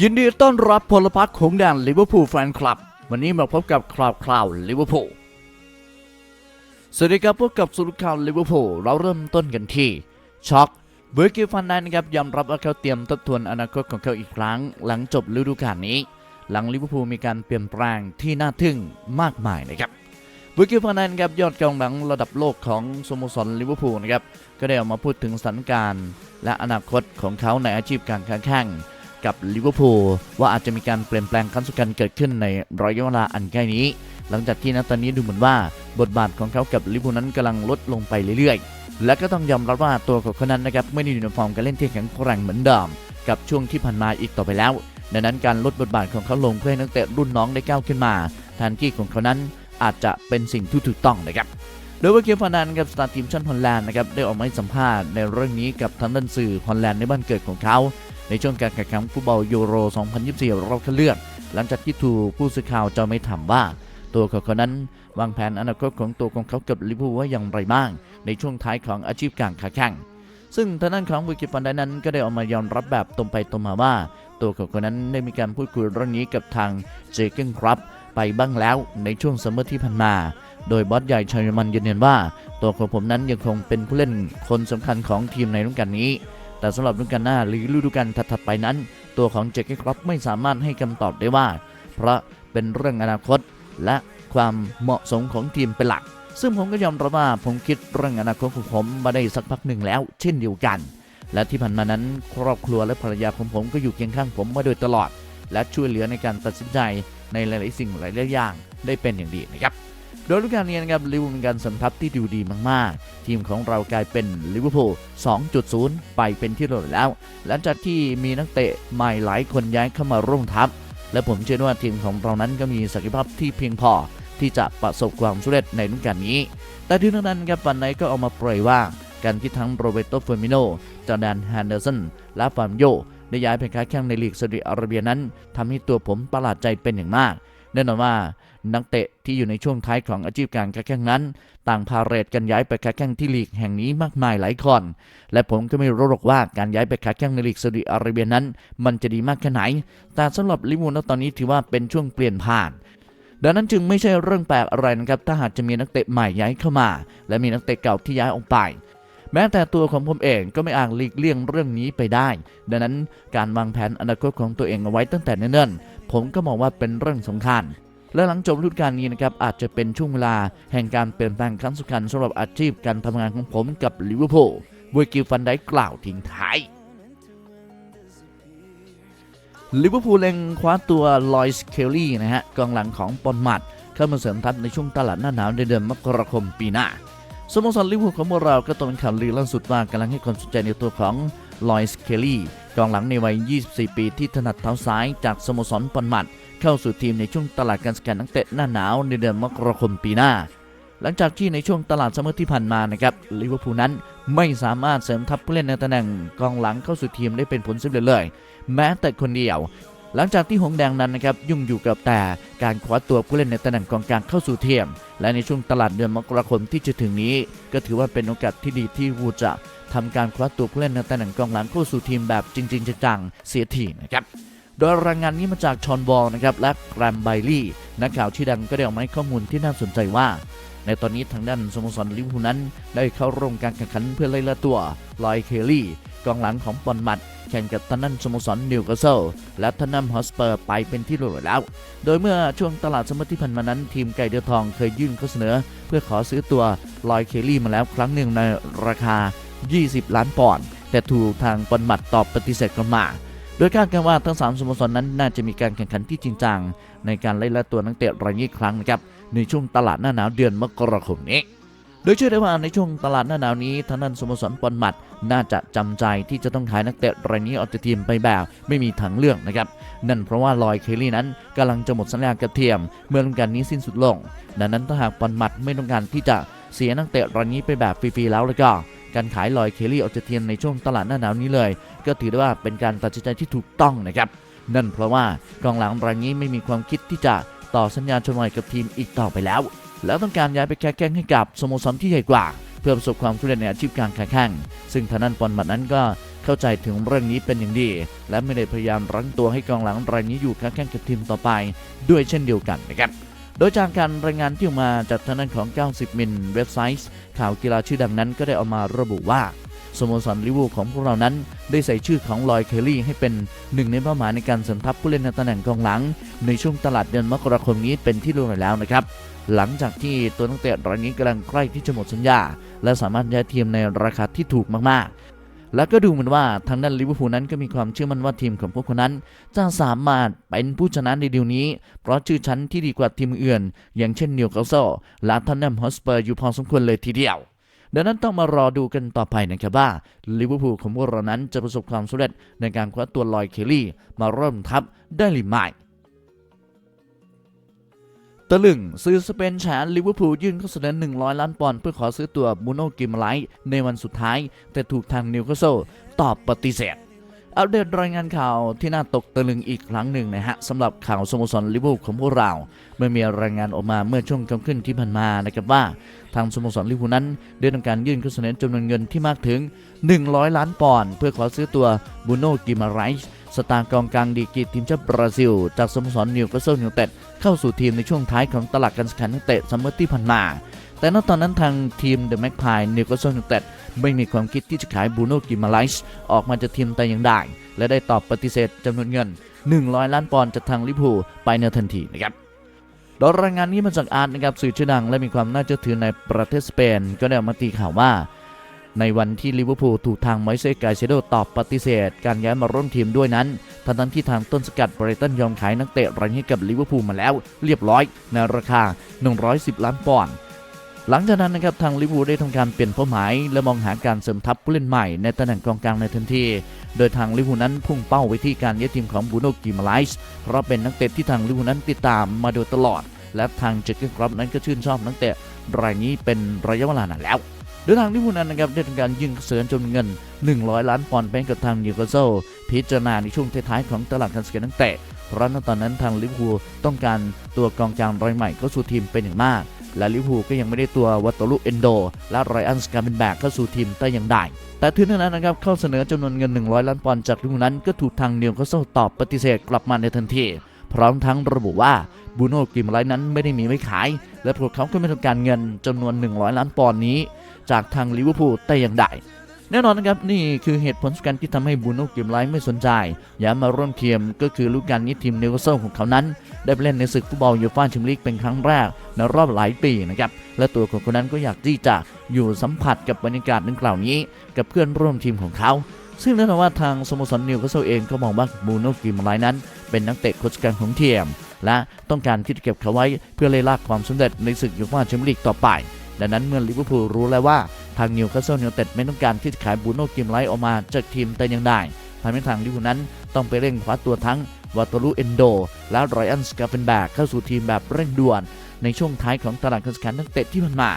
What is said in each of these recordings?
ยินดีต้อนรับพลพรรคของแดนลิเวอร์พูลแฟนคลับ วันนี้มาพบกับคราวคราวลิเวอร์พูลสวัสดีครับพบกับสุรข่าวลิเวอร์พูลเราเริ่มต้นกันที่ช็อกเบอร์กิฟันไดนะครับยอมรับว่าเขาเตรียมทบทวนอนาคตของเขาอีกครั้ง หลังจบฤดูกาลนี้ หลังลิเวอร์พูลมีการเปลี่ยนแปลงที่น่าทึ่งมากมายนะครับเบอร์กิฟันไดนะครับยอดกองหลังระดับโลกของสโมสรลิเวอร์พูลนะครับก็ได้ออกมาพูดถึงสถานการณ์ และอนาคตของเขาในอาชีพการค้าแข่ง กับลิเวอร์พูลว่าอาจจะมีการเปลี่ยนแปลงครั้งสำคัญเกิดขึ้นในระยะเวลาอันใกล้นี้ หลังจากที่ณตอนนี้ดูเหมือนว่าบทบาทของเขากับลิเวอร์พูลนั้นกำลังลดลงไปเรื่อยๆ และก็ต้องยอมรับว่าตัวของเขานั้นนะครับไม่ได้อยู่ในฟอร์มการเล่นที่แข็งแกร่งเหมือนเดิมกับช่วงที่ผ่านมาอีกต่อไปแล้ว ดังนั้นการลดบทบาทของเขาลงเพื่อให้นักเตะรุ่นน้องได้ก้าวขึ้นมาแทนที่ของเขานั้นอาจจะเป็นสิ่งที่ถูกต้องนะครับโดยว่าเกียร์ฟานันกับสตาร์ทีมชาติฮอลแลนด์นะครับได้ออกมาให้สัมภาษณ์ในเรื่องนี้กับทางด้านสื่อฮอลแลนด์ในบ้านเกิดของเขา ในช่วงการแข่งขันฟุตบอลยูโร 2024 รอบคัดเลือก หลังจากที่ถูกผู้สื่อข่าวจะไม่ถามว่า ตัวเขาคนนั้น วางแผนอนาคตของตัวของเขากับลิเวอร์พูลว่าอย่างไรบ้าง ในช่วงท้ายของอาชีพการค้าแข่งซึ่งทางด้านของวิกิฟันไดนั้นก็ได้ออกมายอมรับแบบตรงไปตรงมาว่า ตัวเขาคนนั้นได้มีการพูดคุยเรื่องนี้กับทางเจเกนครับไปบ้างแล้วในช่วงซัมเมอร์ที่ผ่านมา โดยบอสใหญ่ชาวเยอรมันยืนยันว่า ตัวของผมนั้นยังคงเป็นผู้เล่นคนสำคัญของทีมในฤดูกาลนี้ แต่สำหรับฤดูกาลหน้าหรือฤดูกาลถัดๆไปนั้น ตัวของเจคกี้ครับไม่สามารถให้คำตอบได้ว่า เพราะเป็นเรื่องอนาคตและความเหมาะสมของทีมเป็นหลัก ซึ่งผมก็ยอมรับว่าผมคิดเรื่องอนาคตของผมมาได้สักพักหนึ่งแล้ว เช่นเดียวกัน และที่ผ่านมานั้นครอบครัวและภรรยาของผมก็อยู่เคียงข้างผมมาโดยตลอด และช่วยเหลือในการตัดสินใจในหลายๆสิ่งหลายๆอย่างได้เป็นอย่างดีนะครับ โดยฤดูกาลนี้นะครับลิเวอร์พูลการสัมทับที่ดูดีมากๆ ทีมของเรากลายเป็นลิเวอร์พูล 2.0 ไปเป็นที่เรียบร้อยแล้ว หลังจากที่มีนักเตะใหม่หลายคนย้ายเข้ามาร่วมทัพ และผมเชื่อว่าทีมของเรานั้นก็มีศักยภาพที่เพียงพอที่จะประสบความสำเร็จในฤดูกาลนี้ แต่ที่นั้นนั้นครับวันไหนก็เอามาปล่อยว่าการที่ทั้งโรเบโตเฟอร์มิโนจอร์แดนแฮนเดอร์สันและฟาร์มโยได้ย้ายไปค้าแข่งในลีกซาอุดิอาระเบียนั้นทำให้ตัวผมประหลาดใจเป็นอย่างมาก แน่นอนว่านักเตะที่อยู่ในช่วงท้ายของอาชีพการค้าแข่งนั้น ต่างพาเรตกันย้ายไปค้าแข่งที่ลีกแห่งนี้มากมายหลายคนและผมก็ไม่รู้หรอกว่าการย้ายไปค้าแข่งในลีกซาอุดิอาระเบียนั้น มันจะดีมากแค่ไหน แต่สำหรับลิเวอร์พูลณตอนนี้ถือว่าเป็นช่วงเปลี่ยนผ่านดังนั้นจึงไม่ใช่เรื่องแปลกอะไรนะครับถ้าหากจะมีนักเตะใหม่ย้ายเข้ามา และมีนักเตะเก่าที่ย้ายออกไป แม้แต่ตัวของผมเองก็ไม่อาจหลีกเลี่ยงเรื่องนี้ไปได้ ดังนั้นการวางแผนอนาคตของตัวเองเอาไว้ตั้งแต่เนิ่นๆ ผมก็มองว่าเป็นเรื่องสำคัญ และหลังจบฤดูกาลนี้นะครับอาจจะเป็นช่วงเวลาแห่งการเปลี่ยนแปลงครั้งสำคัญสำหรับอาชีพการทำงานของผมกับลิเวอร์พูลเวกิลฟันได้กล่าวทิ้งท้ายลิเวอร์พูลเล็งคว้าตัวลอยส์เคลลี่นะฮะกองหลังของปอนมัดเข้ามาเสริมทัพในช่วงตลาดหน้าหนาวในเดือนมกราคมปีหน้าสโมสรลิเวอร์พูลของเราก็ตรงเป็นข่าวลือล่าสุดว่ากำลังให้ความสนใจในตัวของลอยส์เคลลี่ กองหลังในวัย 24 ปีที่ถนัดเท้าซ้ายจากสโมสรปอนมัด เข้าสู่ทีมในช่วงตลาดการสแกนนักเตะหน้าหนาวในเดือนมกราคมปีหน้า หลังจากที่ในช่วงตลาดซัมเมอร์ที่ผ่านมานะครับลิเวอร์พูลนั้นไม่สามารถเสริมทัพผู้เล่นในตำแหน่งกองหลังเข้าสู่ทีมได้เป็นผลสำเร็จเลย แม้แต่คนเดียว หลังจากที่หงแดงนั้นนะครับยุ่งอยู่กับแต่การคว้าตัวผู้เล่นในตำแหน่งกองกลางเข้าสู่ทีมและในช่วงตลาดเดือนมกราคมที่จะถึงนี้ ก็ถือว่าเป็นโอกาสที่ดีที่วูจะทำการคว้าตัวผู้เล่นในตำแหน่งกองหลังเข้าสู่ทีมแบบจริง ๆจังๆเสียทีนะครับโดยรายงานนี้มาจากชอนบอลนะครับและแกรมไบลี่นักข่าวชื่อดังก็ได้ออกมาให้ข้อมูลที่น่าสนใจว่า ในตอนนี้ทางด้านสโมสรลิเวอร์พูลนั้น ได้เข้าร่วมการแข่งขันเพื่อไล่ล่าตัวลอยเคลลี่ กองหลังของปอนมัดแข่งกับทางด้านสโมสรนิวคาสเซิลและทานนัมฮอสเปอร์ไปเป็นที่รียบร้อยแล้ว โดยเมื่อช่วงตลาดสมมติที่ผ่านมานั้น ทีมไก่เดือทองเคยยื่นข้อเสนอ เพื่อขอซื้อตัวลอยเคลลี่มาแล้วครั้งหนึ่งในราคา 20 ล้านปอนด์แต่ถูกทางปอนมัดตอบปฏิเสธกลับมาโดยคาดกันว่าทั้ง 3สโมสรนั้นน่าจะมีการแข่งขันที่จริงจังในการไล่ล่าตัวนักเตะรายนี้ครั้งนะครับในช่วงตลาดหน้าหนาวเดือนมกราคมนี้ โดยเชื่อได้ว่าในช่วงตลาดหน้าหนาวนี้ทางด้านสโมสรปอนมัดน่าจะจำใจที่จะต้องขายนักเตะรายนี้ออกจากทีมไปแบบ ไม่มีทางเลือกนะครับนั่นเพราะว่าลอยเคลลี่นั้นกำลังจะหมดสัญญากับทีมเมื่อฤดูกาลนี้สิ้นสุดลง ดังนั้นถ้าหากปอนมัดไม่ต้องการที่จะเสียนักเตะรายนี้ไปแบบฟรีๆแล้วแล้วก็การขายลอยเคลลี่ออกจากทีมในช่วงตลาดหน้าหนาวนี้เลย ก็ถือได้ว่าเป็นการตัดสินใจที่ถูกต้องนะครับนั่นเพราะว่ากองหลังรายนี้ไม่มีความคิดที่จะต่อสัญญาชนใหม่กับทีมอีกต่อไปแล้ว แล้วต้องการย้ายไปแข่งแข่งให้กับสโมสรที่ใหญ่กว่า เพื่อประสบความสำเร็จในอาชีพการค้าแข่งซึ่งทางด้านปอนมัดนั้นก็เข้าใจถึงเรื่องนี้เป็นอย่างดี และไม่ได้พยายามรั้งตัวให้กองหลังรายนี้อยู่แข่งแข่งกับทีมต่อไป ด้วยเช่นเดียวกันนะครับโดยจากการรายงานที่ออกมาจากทางด้านของ 90 มิลเว็บไซต์ ข่าวกีฬาชื่อดังนั้นก็ได้เอามาระบุว่า สโมสรลิเวอร์พูลของพวกเรานั้น ได้ใส่ชื่อของลอยเคลลี่ให้เป็นหนึ่งในเป้าหมายในการเสริมทัพผู้เล่นในตำแหน่งกองหลัง ในช่วงตลาดเดือนมกราคมนี้เป็นที่รู้อยู่แล้วนะครับหลังจากที่ตัวนักเตะรายนี้กำลังใกล้ที่จะหมดสัญญา และสามารถย้ายทีมในราคาที่ถูกมากๆ แล้วก็ดูเหมือนว่าทางด้านลิเวอร์พูลนั้นก็มีความเชื่อมั่นว่าทีมของพวกคนนั้น จะสามารถเป็นผู้ชนะในดีลนี้ เพราะชื่อชั้นที่ดีกว่าทีมอื่น อย่างเช่นนิวคาสเซิลและทันแนมฮอสเปอร์อยู่พอสมควรเลยทีเดียว ดังนั้นต้องมารอดูกันต่อไปนะครับว่าลิเวอร์พูลของพวกเรานั้นจะประสบความสำเร็จในการคว้าตัวลอยเคลลี่ มาเริ่มทัพได้หรือไม่ตะลึงซื้อสเปนแฉลิเวอร์พูลยื่นข้อเสนอ 100 ล้านปอนด์เพื่อขอซื้อตัวบูโนกิมไลท์ในวันสุดท้าย แต่ถูกทางนิวคาสเซิลตอบปฏิเสธ อัปเดตรายงานข่าวที่น่าตกตะลึงอีกครั้งหนึ่งนะฮะสำหรับข่าวสโมสรลิเวอร์พูลของพวกเรา เมื่อมีรายงานออกมาเมื่อช่วงค่ำคืนที่ผ่านมานะครับว่า ทางสโมสรลิเวอร์พูลนั้นได้ทำการยื่นข้อเสนอจำนวนเงินที่มากถึง 100 ล้านปอนด์เพื่อขอซื้อตัวบูโน่กิมาไรส์สตาร์กองกลางดีกีทีมชาติบราซิล จากสโมสรนิวคาสเซิลยูไนเต็ดเข้าสู่ทีมในช่วงท้ายของตลาดการซื้อขายนักเตะซัมเมอร์ที่ผ่านมา แต่ณตอนนั้นทางทีมเดอะแม็กพายนิวคาสเซิลยูไนเต็ดไม่มีความคิดที่จะขายบูโน่กิมาไรส์ออกมาจากทีมแต่อย่างใดและได้ตอบปฏิเสธจำนวนเงิน 100 ล้านปอนด์จากทางลิเวอร์พูลไปในทันทีนะครับโดยรายงานนี้มาจากอาร์ตนะครับสื่อชื่อดังและมีความน่าเชื่อถือในประเทศสเปน ก็ได้ออกมาตีข่าวว่า ในวันที่ลิเวอร์พูลถูกทางไมเซกาเซโดตอบปฏิเสธ การย้ายมาร่วมทีมด้วยนั้นทั้งทั้งที่ทางต้นสกัดไบรตันยอมขายนักเตะรายนี้กับลิเวอร์พูลมาแล้ว เรียบร้อยในราคา 110 ล้านปอนด์ หลังจากนั้นนะครับทางลิเวอร์พูลได้ทำการเปลี่ยนเป้าหมาย และมองหาการเสริมทัพผู้เล่นใหม่ในตำแหน่งกองกลางในทันที โดยทางลิเวอร์พูลนั้นพุ่งเป้าไปที่การย้ายทีมของบูโนกิมาไลส์เพราะเป็นนักเตะที่ทางลิเวอร์พูลนั้นติดตามมาโดยตลอด และทางเจคเกนครอปนั้นก็ชื่นชอบนักเตะรายนี้เป็นระยะเวลานานแล้วโดยทางลิเวอร์พูลนั้นนะครับได้ทำการยื่นเสนอจนวนเงิน 100 ล้านปอนด์ไปให้กับทางนิวคาสเซิลพิจารณาในช่วงท้ายๆของตลาดการซื้อนักเตะเพราะณตอนนั้นทางลิเวอร์พูลต้องการตัวกองกลางรายใหม่เข้าสู่ทีมเป็นอย่างมาก และลิเวอร์พูลก็ยังไม่ได้ตัววัตโตลุเอนโด และไรอันสกาเบนแบกเข้าสู่ทีมแต่อย่างใดแต่ถึงนั้นนะครับข้อเสนอจำนวนเงิน 100 ล้านปอนด์จากลิเวอร์พูลนั้นก็ถูกทางเนิวคาสเซิลตอบปฏิเสธกลับมาในทันที พร้อมทั้งระบุว่าบูโน่กิมไลนั้นไม่ได้มีไว้ขาย และพวกเขาก็ไม่ต้องการเงินจำนวน 100 ล้านปอนด์นี้ จากทางลิเวอร์พูลแต่อย่างใด แน่นอนนะครับนี่คือเหตุผลสำคัญที่ทำให้บูโน่กิมไลไม่สนใจ อย้ามาร่วมทีมก็คือลูกการนี้ทีมเนวคสเซิลของเขานั้น ได้ไปเล่นในศึกฟุตบอลยูฟ่าแชมเปี้ยนลีกเป็นครั้งแรกในรอบหลายปีนะครับและตัวของคนนั้นก็อยากที่จะอยู่สัมผัสกับบรรยากาศดังกล่าวนี้ กับเพื่อนร่วมทีมของเขา ซึ่งแน่นอนว่าทางสโมสรนิวคาสเซิลเองก็มองว่าบูโน่กิมไลนั้น เป็นนักเตะโคชการของทีมและต้องการที่จะเก็บเขาไว้เพื่อเล่ลากความสำเร็จในศึกยูฟ่าแชมเปี้ยนลีกต่อไป ดังนั้นเมื่อลิเวอร์พูลรู้แล้วว่าทางนิวคาสเซิลยูไนเต็ดไม่ต้องการที่จะขายบูโน่กิมไลท์ออกมาจากทีมแต่อย่างใดทำให้ทางลิเวอร์พูลนั้นต้องไปเร่งคว้าตัวทั้งวาตาลูเอนโด และไรอันสกาเฟนแบกเข้าสู่ทีมแบบเร่งด่วน ในช่วงท้ายของตลาดการซื้อขายนักเตะที่ผ่านมา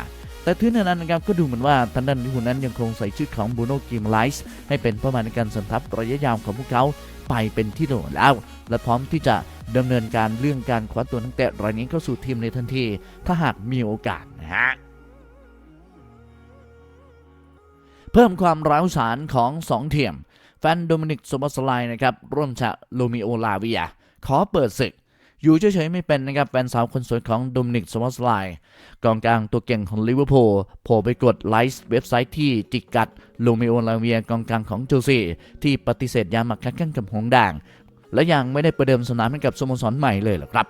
แต่ถึงในนั้นนะครับก็ดูเหมือนว่าทางด้านลิเวอร์พูลนั้นยังคงใส่ชื่อของบูโน่กิมไลท์ให้เป็นเป้าหมายในการสริมทัพระยะยาวของพวกเขาไปเป็นที่โดนแล้วและพร้อมที่จะดำเนินการเรื่องการคว้าตัวนักเตะรายนี้เข้าสู่ทีมในทันที ถ้าหากมีโอกาสนะฮะ พิ่มความร้าวฉานของ2เทียม แฟนโดมินิกโซบอสไลนะครับร่วมฉะโลมิโอลาเวียขอเปิดศึก อยู่เฉยๆไม่เป็นนะครับแฟนสาวคนสวยของโดมินิกโซบอสไลกองกลางตัวเก่งของลิเวอร์พูลโผล่ไปกดไลค์เว็บไซต์ที่จิกกัดโลมิโอลาเวียกองกลางของเชลซีที่ปฏิเสธยามาคัดกันกับหงส์แดงและยังไม่ได้ประเดิมสนามให้กับสโมสรใหม่เลยหรอครับ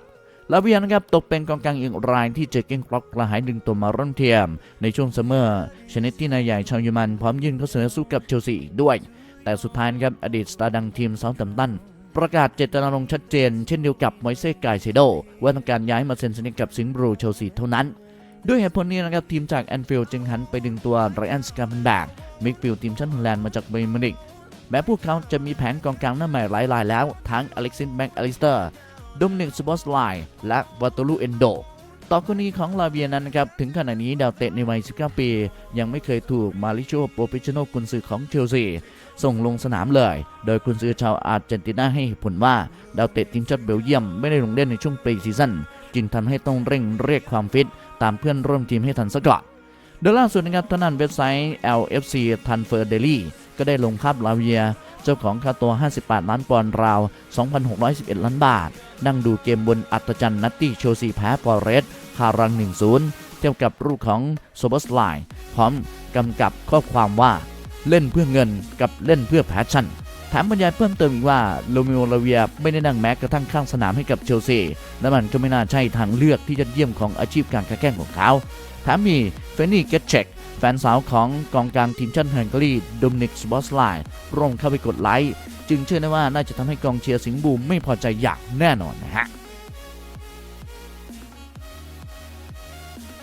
ลาเวียนะครับตกเป็นกองกลางอีกรายที่เจอเก้งกล็อกกระหายดึงตัวมาร่วมเทียม ในช่วงซัมเมอร์ชนิดที่นายใหญ่ชาวเยอรมันพร้อมยื่นข้อเสนอสู้กับเชลซีอีกด้วย แต่สุดท้ายครับอดีตสตาร์ดังทีมเซาท์แฮมตันประกาศเจตนารมณ์ชัดเจนเช่นเดียวกับมอยเซ่กายเซโดว่าต้องการย้ายมาเซ็นสัญญากับสิงห์บลูเชลซีเท่านั้น ด้วยเหตุผลนี้นะครับทีมจากแอนฟิลด์จึงหันไปดึงตัวไรอันสกาเ n นแบกมิกฟิลด์ทีมชาติฮอลแลนด์มาจากเบย์มินิกแม้พวกเขาจะมีแผนกองกลางหน้าใหม่หลายรายแล้ว ทั้งอเล็กซิสแบ็กอลิสเตอร์ ดมินิกสบอสไลและวัตลูเอนโดต่อกรณีของลาเวียนั้นนะครับ ถึงขณะนี้ดาวเตะในวัย 19 ปี ยังไม่เคยถูกมาริโชโปรเปชโนกุนซือของเชลซีส่งลงสนามเลย โดยกุนซือชาวอาร์เจนตินาให้ผลว่า ดาวเตะทีมชาติเบลเยียมไม่ได้ลงเล่นในช่วงปรีซีซั่นจึงทำให้ต้องเร่งเรียกความฟิต ตามเพื่อนร่วมทีมให้ทันซะก่อนโดยล่าสุดนะครับทางด้านเว็บไซต์ LFC Transfer Daily ก็ได้ลงภาพลาเวีย เจ้าของค่าตัว 58 ล้านปอนด์ราว 2,611 ล้านบาท นั่งดูเกมบนอัตจันนัตตี้เชซีแพ้ฟอเรสคารัง 1-0 เทียบกับรูปของโซเบอสไลน์พร้อมกำกับข้อความว่าเล่นเพื่อเงินกับเล่นเพื่อแพชชั่นแถมบรรยายเพิ่มเติมอีกว่าโรมิโอลาเวียไม่ได้นั่งแม้กระทั่งข้างสนามให้กับเชลซีและมันก็ไม่น่าใช่ทางเลือกที่จะเยี่ยมของอาชีพการค้าแข่งของเขา มมีเฟนนี่เกตเชกแฟนสาวของกองกลางทีมชาติฮังการีดมนิกสบอสไลน์ร่วงเข้าไปกดไลค์จึงเชื่อได้ว่าน่าจะทำให้กองเชียร์สิงห์บูมไม่พอใจอย่างแน่นอนนะฮะ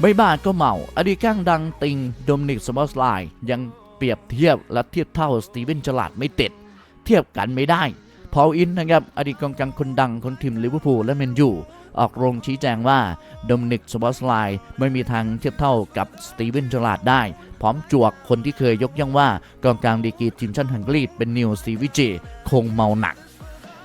ไม่บ้าก็เมาอดีตข้างดังติงดมนิกสมอสไลน์ยังเปรียบเทียบและเทียบเท่าสตีเวนจลาดไม่ติด เทียบกันไม่ได้ พอลอินนะครับอดีตกองกลางคนดังคนทีมลิเวอร์พูลและแมนยูออกโรงชี้แจงว่าโดมินิกสมอสไลน์ไม่มีทางเทียบเท่ากับสตีเวนจลาดได้ พร้อมจวกคนที่เคยยกย่องว่ากองกลางดีกรีทีมชาติฮังการีเป็นนิวสตีวิจิคงเมาหนัก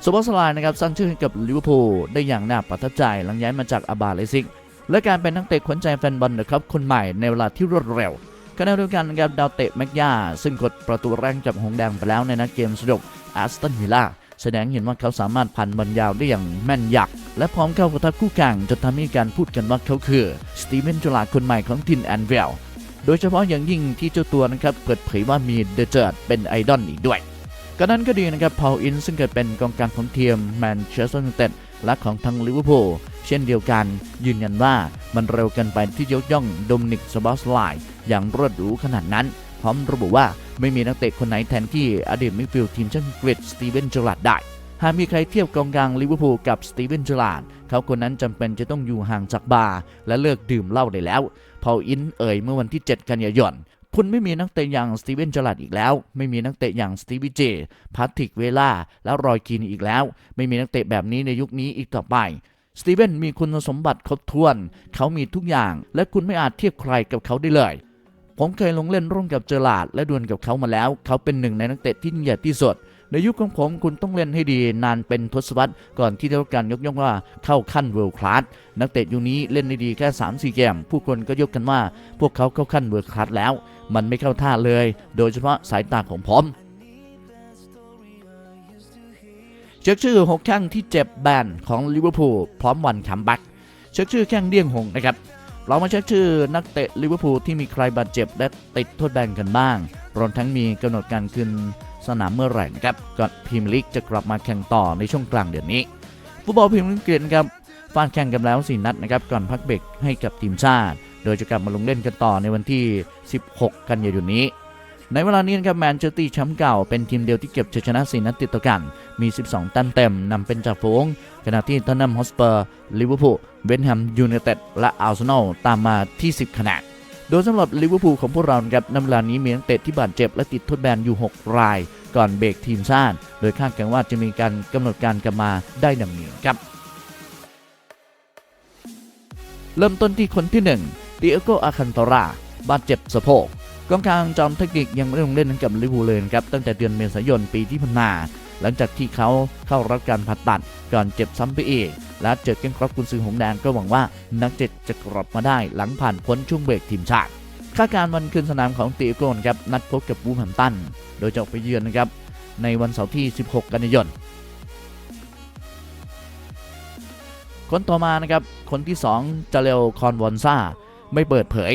สปอร์ตไลน์นะครับสร้างชื่อให้กับลิเวอร์พูลได้อย่างน่าประทับใจหลังย้ายมาจากอาบาเลซิกและการเป็นนักเตะขวัญใจแฟนบอลนะครับคนใหม่ในเวลาที่รวดเร็วขณะเดียวกันนะครับดาวเตะแม็กยาซึ่งกดประตูแรงจับหงส์แดงไปแล้วในนัดเกมสนุกแอสตันวิลล่า แสดงเห็นว่าเขาสามารถพันบอลยาวได้อย่างแม่นยักษ์และพร้อมเข้ากระทับคู่แข่งจนทำให้การพูดกันว่าเขาคือสตีเวนจลาคนใหม่ของทินแอนเวลโดยเฉพาะอย่างยิ่งที่เจ้าตัวนะครับเปิดเผยว่ามีเดอะเจิร์ดเป็นไอดอลอีกด้วยก็นั้นก็ดีนะครับพาวอินซึ่งเกิดเป็นกองกลางของทีมแมนเชสเตอร์ยูไนเต็ดและของทางลิเวอร์พูลเช่นเดียวกัน ยืนยันว่ามันเร็วเกินไปที่ยกย่องโดมินิกสบอสไลน์อย่างรวดหรูขนาดนั้น พร้อมระบุว่าไม่มีนักเตะคนไหนแทนที่อดีตมิดฟิลด์ทีมชาติอังกฤษสตีเวนเจอราร์ดได้ หากมีใครเทียบกองกลางลิเวอร์พูลกับสตีเวนเจอราร์ดเขาคนนั้นจำเป็นจะต้องอยู่ห่างจากบาร์และเลิกดื่มเหล้าได้แล้วพออินเอ่ยเมื่อวันที่ 7 กันยายนคุณไม่มีนักเตะอย่างสตีเวนจลัดอีกแล้ว ไม่มีนักเตะอย่างสตีวิเจพาทิกเวล่า และรอยคีนอีกแล้ว ไม่มีนักเตะแบบนี้ในยุคนี้อีกต่อไป สตีเวนมีคุณสมบัติครบถ้วน เขามีทุกอย่าง และคุณไม่อาจเทียบใครกับเขาได้เลย ผมเคยลงเล่นร่วมกับเจอราดและดวลกับเขามาแล้ว เขาเป็นหนึ่งในนักเตะที่ยิ่งใหญ่ที่สุดในยุคของผมคุณต้องเล่นให้ดีนานเป็นทศวรรษก่อนที่จะรับการยกย่องว่าเข้าขั้นเวิลด์คลาสนักเตะยุคนี้เล่นได้ดีแค่ 3-4 เกม ผู้คนก็ยกกันว่า พวกเขาเข้าขั้นเวิลด์คลาสแล้ว มันไม่เข้าท่าเลย โดยเฉพาะสายตาของผมเช็คชื่อ 6 แข้งที่เจ็บแบนของลิเวอร์พูลพร้อมวันคัมแบ็กเช็คชื่อแข้งเดี้ยงหงนะครับ เรามาเช็คชื่อนักเตะลิเวอร์พูลที่มีใครบาดเจ็บและติดโทษแบนกันบ้าง รวมทั้งมีกำหนดการขึ้นสนามเมื่อไหร่นะครับก่อนพิมลิกจะกลับมาแข่งต่อในช่วงกลางเดือนนี้ ฟุตบอลพิมลิกเกฤษนครับฟาดแข่งกันแล้ว 4 นัดนะครับก่อนพักเบรกให้กับทีมชาติ โดยจะกลับมาลงเล่นกันต่อในวันที่ 16 กันยายนนี้ ในเวลานี้นะครับแมนเชสเตอร์แชมป์เก่าเป็นทีมเดียวที่เก็บชัยชนะ4นัดติดต่อกัน มี 12 แต้มเต็มนำเป็นจ่าฝูงขณะที่ทอนนัมฮอสเปอร์ลิเวอร์พูลเวนแฮมยูไนเต็ดและอาร์เซนอลตามมาที่ 10 คะแนนโดยสำหรับลิเวอร์พูลของพวกเรานะครับในเวลานี้มีนักเตะที่บาดเจ็บและติดโทษแบนอยู่ 6 ราย ก่อนเบรกทีมชาติโดยคาดกันว่าจะมีการกำหนดการกลับมาได้ดังนี้ครับ เริ่มต้นที่คนที่1ดิเอโกอาคันตราบาดเจ็บสะโพก กองกลางจอมเทคนิคยังไม่ได้ลงเล่นกับลิเวอร์พูลเลยครับตั้งแต่เดือนเมษายนปีที่ผ่านมา หลังจากที่เขาเข้ารับการผ่าตัดก่อนเจ็บซ้ำไปอีก และเจอเก้งครอบกุนซือหงแดงก็หวังว่านักเตะจะกลับมาได้หลังผ่านพ้นช่วงเบรกทีมชาติคาดการณ์วันคืนสนามของตีโกนครับนัดพบกับบูมแฮมตัน โดยจะออกไปเยือนนะครับในวันเสาร์ที่ 16 กันยายน คนต่อมานะครับคนที่ 2 จาเรลคอนวอนซาไม่เปิดเผย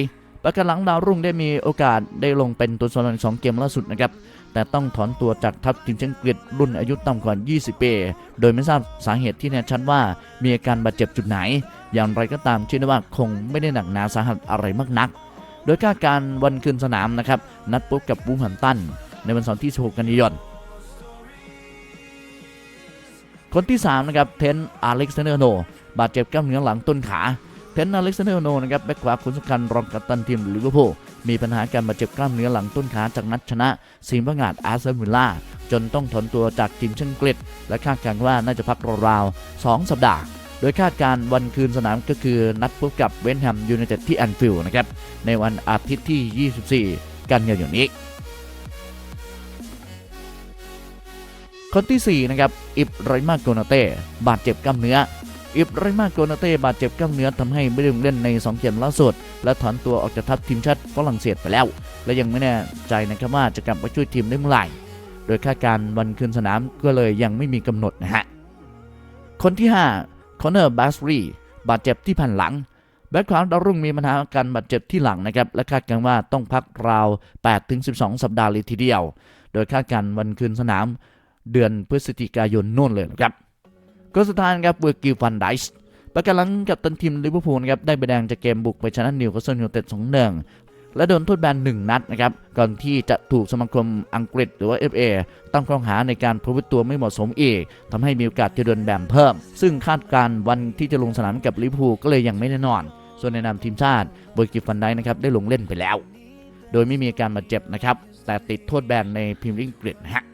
ประกันหลังดาวรุ่งได้มีโอกาสได้ลงเป็นตัวสำรองสองเกมล่าสุดนะครับ แต่ต้องถอนตัวจากทัพทีมชาติอังกฤษรุ่นอายุต่ำกว่า 20 ปี โดยไม่ทราบสาเหตุที่แน่ชัดว่ามีอาการบาดเจ็บจุดไหน อย่างไรก็ตามเชื่อว่าคงไม่ได้หนักหนาสาหัสอะไรมากนัก โดยคาการวันคืนสนามนะครับ นัดพบกับบูมแฮมตัน ในวันเสาร์ที่ 16 กันยายนคนที่3นะครับเทนอเล็กซานเดอร์โนบาดเจ็บกล้ามเนื้อหลังต้นขา เทนอเล็กซานเดอร์โนนะครับแบ็คขวาคนสำคัญรองกัปตันทีมลิเวอร์พูลมีปัญหาการบาดเจ็บกล้ามเนื้อหลังต้นขาจากนัดชนะซีมพงาดอาร์เซนวิลล่าจนต้องถอนตัวจากทีมเชิงกฤษและคาดการณ์ว่าน่าจะพักราวๆ2สัปดาห์โดยคาดการ์วันคืนสนามก็คือนัดพบกับเวนแฮมยูไนเต็ดที่แอนฟิลด์นะครับ ในวันอาทิตย์ที่ 24 กันยายนนี้ คนที่ 4 นะครับ อิบไรมาโกนาเต้ บาดเจ็บกล้ามเนื้อ อิบไรมาโกนาเต้บาดเจ็บกล้ามเนื้อทำให้ไม่ได้ลงเล่นใน 2 เกมล่าสุด และถอนตัวออกจากทัพทีมชาติฝรั่งเศสไปแล้ว และยังไม่แน่ใจนะครับว่าจะกลับมาช่วยทีมได้เมื่อไหร่ โดยคาดการณ์วันคืนสนามก็เลยยังไม่มีกำหนดนะฮะ คนที่5คอนเนอร์บาสรีบาดเจ็บที่แผ่นหลังแบ็คขวาดาวรุ่งมีปัญหาอาการบาดเจ็บที่หลังนะครับ และคาดการณ์ว่าต้องพักราว 8-12 สัปดาห์เลยทีเดียว โดยคาดการณ์วันคืนสนามเดือนพฤศจิกายนโน่นเลยนะครับ ก็สุดท้ายนะครับเวอร์กิลฟันไดส์ประกันหลังกับตันทีมลิเวอร์พูลครับได้ใบแดงจากเกมบุกไปชนะนิวคาสเซิลยูไนเต็ด2-1และโดนโทษแบน1นัดนะครับ ก่อนที่จะถูกสมาคมอังกฤษหรือว่า FA ตั้งข้อหาในการประพฤติตัวไม่เหมาะสมอีกทำให้มีโอกาสจะโดนแบนเพิ่ม ซึ่งคาดการณ์วันที่จะลงสนามกับลิเวอร์พูลก็เลยยังไม่แน่นอน ส่วนในนามทีมชาติเบอร์กิลฟันไดส์นะครับได้ลงเล่นไปแล้ว โดยไม่มีอาการบาดเจ็บนะครับ แต่ติดโทษแบนในพรีเมียร์ลีกอังกฤษฮะ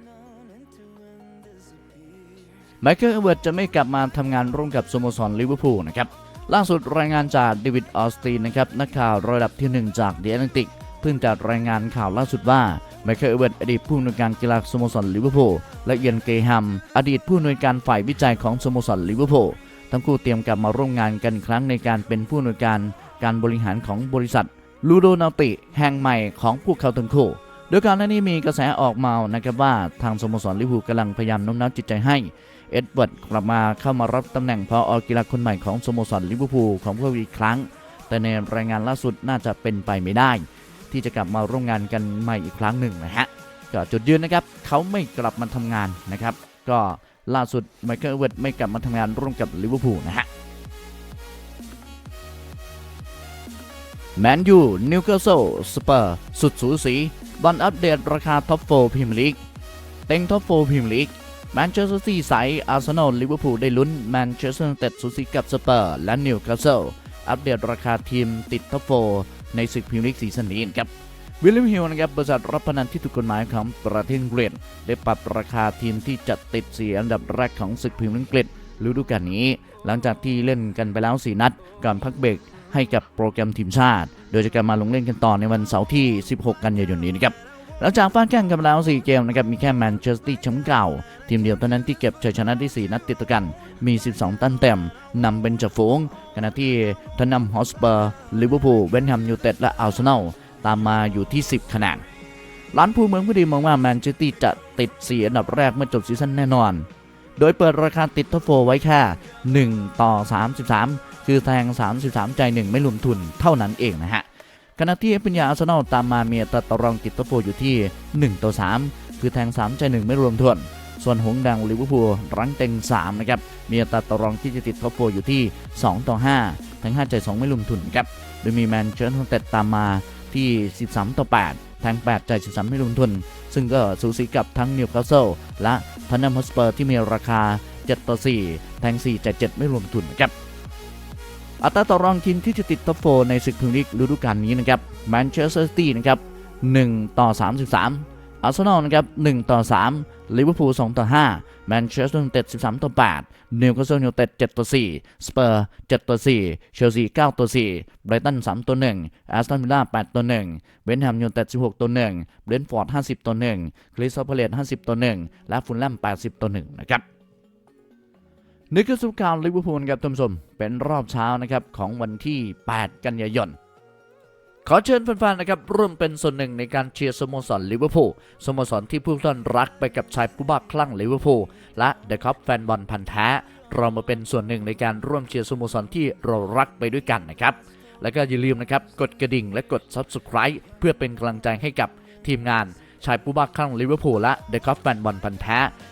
ไมเคิลเอเวิร์ดจะไม่กลับมาทำงานร่วมกับสโมสรลิเวอร์พูลนะครับล่าสุดรายงานจากเดวิดออสตีนนะครับนักข่าวระดับที่ 1 จากเดอะแอตแลนติกเพิ่งจะรายงานข่าวล่าสุดว่าไมเคิลเอเวิร์ดอดีตผู้อำนวยการกีฬาสโมสรลิเวอร์พูลและเอียนเกฮัมอดีตผู้อำนวยการฝ่ายวิจัยของสโมสรลิเวอร์พูลทั้งคู่เตรียมกลับมาร่วมงานกันครั้งในการเป็นผู้อำนวยการการบริหารของบริษัทลูโดนาติแห่งใหม่ของพวกเขาทั้งคู่ โดยก่อนหน้านี้มีกระแสออกมานะครับว่าทางสโมสรลิเวอร์พูลกำลังพยายามโน้มน้าวจิตใจให้เอ็ดเวิร์ดกลับมาเข้ามารับตำแหน่งพออกีฬาคนใหม่ของสโมสรลิเวอร์พูลของพวกเขาอีกครั้ง แต่ในรายงานล่าสุดน่าจะเป็นไปไม่ได้ ที่จะกลับมาร่วมงานกันใหม่อีกครั้งหนึ่งนะฮะก็จุดยืนนะครับเขาไม่กลับมาทำงานนะครับก็ล่าสุดไมเคิลเวิร์ดไม่กลับมาทำงานร่วมกับลิเวอร์พูลนะฮะแมนยูนิวคาสเซิลสเปอร์สุดสูสี บอลอัปเดตราคาท็อปโฟพรีเมียร์ลีกเต็งท็อปโฟพรีเมียร์ลีกแมนเชสเตอร์ซีใสอาร์เซนอลลิเวอร์พูลได้ลุ้นแมนเชสเตอร์ยูไนเต็ดสูสีกับสเปอร์และนิวคาสเซิลอัปเดตราคาทีมติดท็อปโฟในศึกพรีเมียร์ลีกซีซั่นนี้ครับวิลเลียมฮิลนะครับบริษัทรับพนันที่ถูกกฎหมายของประเทศอังกฤษได้ปรับราคาทีมที่จะติดเสียอันดับแรกของศึกพรีเมียร์ลีกอังกฤษฤดูกาลนี้ หลังจากที่เล่นกันไปแล้ว 4 นัดก่อนพักเบรก ให้กับโปรแกรมทีมชาติ โดยจะกลับมาลงเล่นกันต่อในวันเสาร์ที่ 16 กันยายนนี้นะครับหลังจากฟาดแข่งกันมาแล้ว 4 เกมนะครับ มีแค่แมนเชสเตอร์แชมป์เก่า ทีมเดียวเท่านั้นที่เก็บชัยชนะได้4นัดติดต่อกัน มี 12ตันเต็มนำเป็นจ่าฝูงขณะที่ทันนัมฮอสเปอร์ลิเวอร์พูลเวนแฮมยูเต็ดและอาร์เซนอลตามมาอยู่ที่ 10 คะแนนร้านผู้เมืองผู้ดีมองว่าแมนเชสเตอร์จะติด4อันดับแรกเมื่อจบซีซั่นแน่นอน โดยเปิดราคาติดท็อปโฟไว้แค่ 1 ต่อ 33 คือแทง 33 ใจ1ไม่รวมทุนเท่านั้นเองนะฮะขณะที่เอฟเปนยาอาร์เซนอลตามมาเมีอัตาต่อรองติดท็อปโฟอยู่ที่ 1 ต่อ 3 คือแทง 3 ใจ1ไม่รวมทุนส่วนหงดังลิเวอร์พูลรั้งเต็ง 3 นะครับ มีอัตราต่อรองที่จะติดท็อปโฟอยู่ที่ 2 ต่อ5แทง5 ใจ 2 ไม่รวมทุนครับ โดยมีแมนเชสเตอร์ยูไนเต็ดตามมาที่ 13 ต่อ8แทง8 ใจ 13 ไม่รวมทุน ซึ่งก็สูสีกับทั้งนิวคาสเซิลและทันนัมฮอสเปอร์ที่มีราคา 7 ต่อ 4 แทง 4 ใจ 7 ไม่รวมทุนนะครับ อัตราต่อรองทีมที่จะติดท็อปโฟในศึกพรีเมียร์ลีกฤดูกาลนี้นะครับแมนเชสเตอร์ซิตี้นะครับ1ต่อ 33อาร์เซนอลนะครับ1ต่อ 3 ลิเวอร์พูล 2 ต่อ 5 แมนเชสเตอร์ยูไนเต็ด 13 ต่อ 8 นิวคาสเซิลยูไนเต็ด 7 ต่อ 4 สเปอร์ 7 ต่อ 4 เชลซี 9 ต่อ 4 ไบรตัน 3 ต่อ 1 แอสตันวิลล่า 8 ต่อ 1 เวนแฮมยูไนเต็ด 16 ต่อ 1 เบรนท์ฟอร์ด 50 ต่อ 1 คริสตัลพาเลต50 ต่อ 1 และฟูลแลม 80 ต่อ 1 นะครับ นี่คือสุขข่าวลิเวอร์พูลครับท่านผู้ชมเป็นรอบเช้านะครับของวันที่ 8 กันยายนขอเชิญแฟนๆนะครับร่วมเป็นส่วนหนึ่งในการเชียร์สโมสรลิเวอร์พูลสโมสรที่ผู้ท่านรักไปกับชายผู้บ้าคลั่งลิเวอร์พูลและเดอะคัพแฟนบอลพันธ์แท้เรามาเป็นส่วนหนึ่งในการร่วมเชียร์สโมสรที่เรารักไปด้วยกันนะครับ แล้วก็อย่าลืมนะครับกดกระดิ่งและกด Subscribe เพื่อเป็นกำลังใจให้กับทีมงานชายผู้บ้าคลั่งลิเวอร์พูลและเดอะคัพแฟนบอลพันธ์แ